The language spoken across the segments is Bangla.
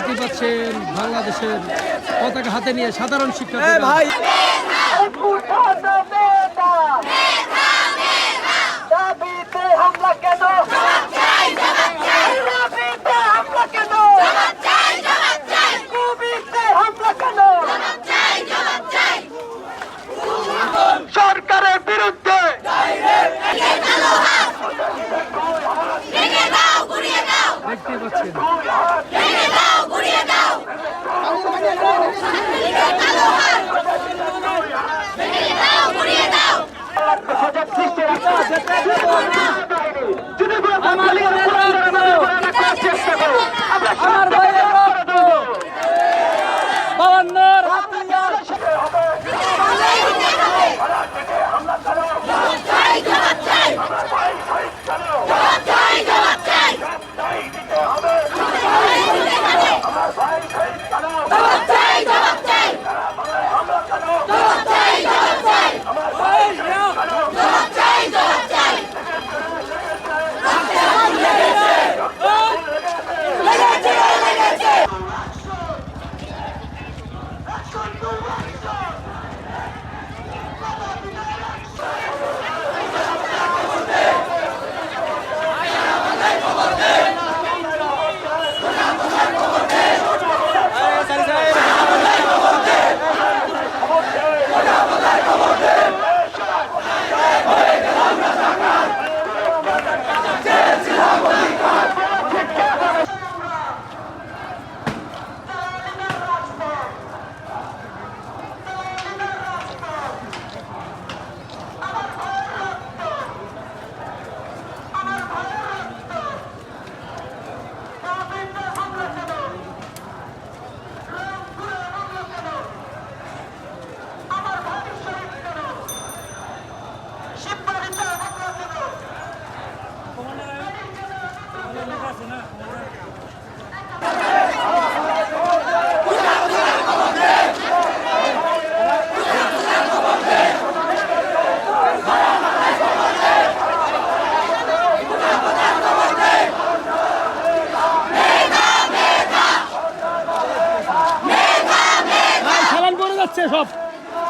দেখতে পাচ্ছেন বাংলাদেশের পতাকা হাতে নিয়ে সাধারণ শিক্ষার্থী ভাই। সজাগ সৃষ্টির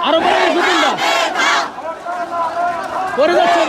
আরও বড় করে যাচ্ছে